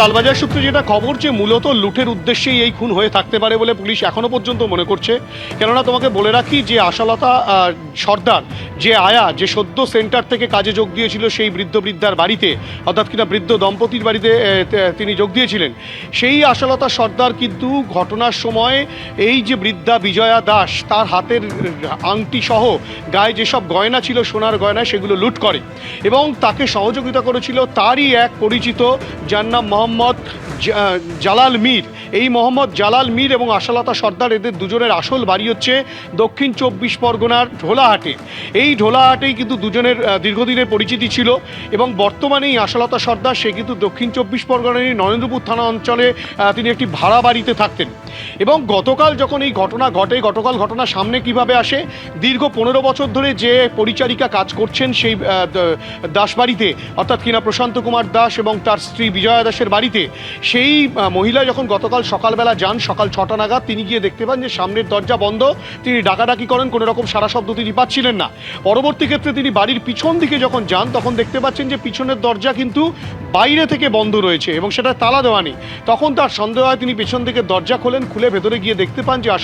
লালবাজার সূত্রে যেটা খবর যে মূলত লুটের উদ্দেশ্যেই এই খুন হয়ে থাকতে পারে বলে পুলিশ এখনও পর্যন্ত মনে করছে। কেননা তোমাকে বলে রাখি যে আশালতা সর্দার, যে আয়া, যে সদ্য সেন্টার থেকে কাজে যোগ দিয়েছিল সেই বৃদ্ধ বৃদ্ধার বাড়িতে, অর্থাৎ কিনা বৃদ্ধ দম্পতির বাড়িতে তিনি যোগ দিয়েছিলেন। সেই আশালতা, সর্দার কিন্তু ঘটনার সময় এই যে বৃদ্ধা বিজয়া দাস, তার হাতের আংটি সহ গায়ে যেসব গয়না ছিল, সোনার গয়না, সেগুলো লুট করে। এবং তাকে সহযোগিতা করেছিল তারই এক পরিচিত, যার নাম মোহাম্মদ জা- জালাল মীর। এই মোহাম্মদ জালাল মীর এবং আশালতা সর্দার এদের দুজনের আসল বাড়ি হচ্ছে দক্ষিণ চব্বিশ পরগনার ঢোলাহাটে। এই ঢোলাহাটেই কিন্তু দুজনের দীর্ঘদিনের পরিচিতি ছিল এবং বর্তমানে এই আশালতা সর্দার সে কিন্তু দক্ষিণ চব্বিশ পরগনার নরেন্দ্রপুর থানা অঞ্চলে তিনি একটি ভাড়া বাড়িতে থাকতেন। এবং গতকাল যখন এই ঘটনা ঘটে গতকাল ঘটনা সামনে কীভাবে আসে দীর্ঘ পনেরো বছর ধরে যে পরিচারিকা কাজ করছেন সেই আহ, দ- দাস বাড়িতে অর্থাৎ কিনা প্রশান্ত কুমার দাস এবং তার স্ত্রী বিজয়া দাসের বাড়িতে। সেই মহিলা যখন গতকাল সকালবেলা যান সকাল ছটা নাগাদ তিনি গিয়ে দেখতে পান যে সামনের দরজা বন্ধ। তিনি ডাকাডাকি করেন কোনো রকম সারা শব্দ তিনি পাচ্ছিলেন না। পরবর্তী ক্ষেত্রে তিনি বাড়ির পিছন দিকে যখন যান তখন দেখতে পাচ্ছেন যে পিছনের দরজা কিন্তু বাইরে থেকে বন্ধ রয়েছে এবং সেটা তালা দেওয়া নেই। তখন তার সন্দেহ হয় তিনি পেছন দিকে দরজা খোলেন খুলে ভেতরে গিয়ে দেখতে পান যে আহ,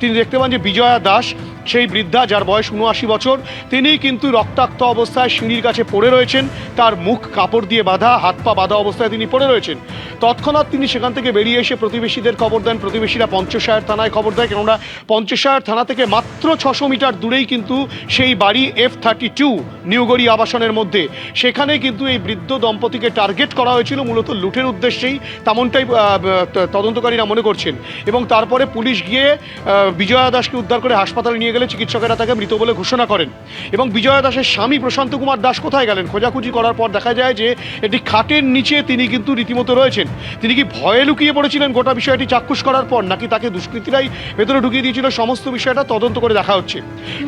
তিনি- দেখতে পান যে বিজয়া দাস সেই বৃদ্ধা যার বয়স উনআশি বছর তিনি কিন্তু রক্তাক্ত অবস্থায় সিঁড়ির কাছে পড়ে রয়েছেন। তার মুখ কাপড় দিয়ে বাঁধা হাত পা বাঁধা অবস্থায় তিনি পড়ে রয়েছেন। তৎক্ষণাৎ তিনি সেখান থেকে বেরিয়ে এসে প্রতিবেশীদের খবর দেন। প্রতিবেশীরা পঞ্চশায়ের থানায় খবর দেয়, কেননা পঞ্চশায়ের থানা থেকে মাত্র ছশো মিটার দূরেই কিন্তু সেই বাড়ি এফ থার্টি টু নিউগড়ি আবাসনের মধ্যে। সেখানে কিন্তু এই বৃদ্ধ দম্পতিকে টার্গেট করা হয়েছিল, মূলত লুটের উদ্দেশ্যেই তেমনটাই তদন্তকারীরা মনে করছেন। এবং তারপরে পুলিশ গিয়ে বিজয়া দাসকে উদ্ধার করে হাসপাতালে নিয়ে গেলে চিকিৎসকেরা তাকে মৃত বলে ঘোষণা করেন। এবং বিজয়া দাসের স্বামী প্রশান্ত কুমার দাস কোথায় গেলেন? খোঁজাখুঁজি করার পর দেখা যায় যে এটি খাটের নিচে তিনি কিন্তু রীতিমতো রয়েছেন। তিনি কি ভয়ে লুকিয়ে পড়েছিলেন গোটা বিষয়টি চাক্ষুষ করার পর, নাকি তাকে দুষ্কৃতীরাই ভেতরে ঢুকিয়ে দিয়েছিল? সমস্ত বিষয়টা তদন্ত করে দেখা হচ্ছে।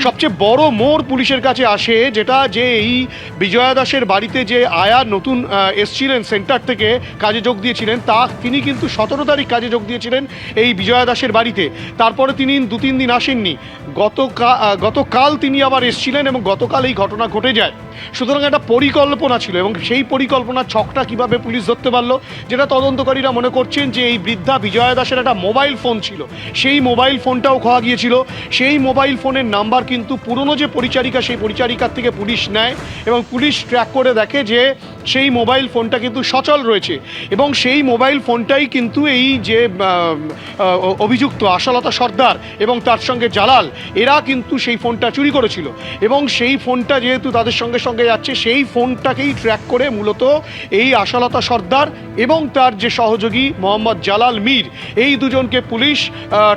সবচেয়ে বড় মোড় পুলিশের কাছে আসে, যেটা যে এই বিজয়া দাসের বাড়িতে যে আয়া নতুন এসছিলেন সেন্টার থেকে কাজে যোগ দিয়েছিলেন, তা তিনি কিন্তু সতেরো তারিখ কাজে যোগ দিয়েছিলেন এই বিজয়া দাসের বাড়িতে। তারপরে তিনি দু তিন দিন আসেননি। গতকাল গতকাল তিনি আবার এসছিলেন এবং গতকাল এই ঘটনা ঘটে যায়। সুতরাং একটা পরিকল্পনা ছিল এবং সেই পরিকল্পনার ছকটা কীভাবে পুলিশ ধরতে পারল। যেটা তদন্তকারীরা মনে করছেন যে এই বৃদ্ধা বিজয়া দাসের একটা মোবাইল ফোন ছিল। সেই মোবাইল ফোনটাও খোয়া গিয়েছিল। সেই মোবাইল ফোনের নাম্বার কিন্তু পুরনো যে পরিচারিকা, সেই পরিচারিকার থেকে পুলিশ নেয় এবং পুলিশ ট্র্যাক করে দেখে যে সেই মোবাইল ফোনটা কিন্তু সচল রয়েছে এবং সেই মোবাইল ফোনটাই কিন্তু এই যে অভিযুক্ত আশালতা সর্দার এবং তার সঙ্গে জালাল, এরা কিন্তু সেই ফোনটা চুরি করেছিল। এবং সেই ফোনটা যেহেতু তাদের সঙ্গে সঙ্গে যাচ্ছে, সেই ফোনটাকেই ট্র্যাক করে মূলত এই আশালতা সর্দার এবং তার যে সহযোগী মোহাম্মদ জালাল মীর, এই দুজনকে পুলিশ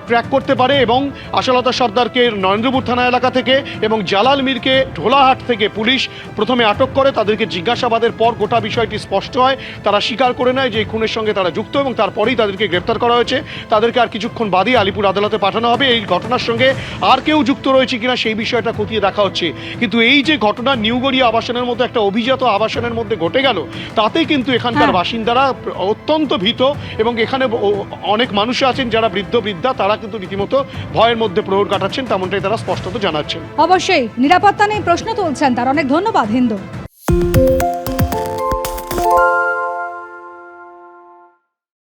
ট্র্যাক করতে পারে এবং আশালতা সর্দারকে নরেন্দ্রপুর থানা এলাকা থেকে এবং জালাল মীরকে ঢোলাহাট থেকে পুলিশ প্রথমে আটক করে, তাদেরকে জিজ্ঞাসাবাদের পর গোটা বিষয়টি স্পষ্ট হয়। তারা স্বীকার করে নেয় যে এই খুনের সঙ্গে তারা যুক্ত এবং তারপরেই তাদেরকে গ্রেপ্তার করা হয়েছে। তাদেরকে আর কিছুক্ষণ বাদে আলিপুর আদালতে পাঠানো হবে। এই ঘটনার সঙ্গে আর কেউ যুক্ত রয়েছে কিনা সেই বিষয়টা খতিয়ে দেখা হচ্ছে। কিন্তু এই যে ঘটনা নিউগড়িয়া আবাসনের মধ্যে একটা অভিজাত আবাসনের মধ্যে ঘটে গেল তাতে কিন্তু এখানকার হ্যাঁ। বাসিন্দারা অত্যন্ত ভীত এবং এখানে অনেক মানুষ আছেন যারা বৃদ্ধ বৃদ্ধা তারা কিন্তু রীতিমতো ভয়ের মধ্যে প্রহর কাটাচ্ছেন তেমনটাই তারা স্পষ্টত জানাচ্ছেন। অবশ্যই নিরাপত্তা নিয়ে প্রশ্ন তুলছেন তার। অনেক ধন্যবাদ হিন্দু।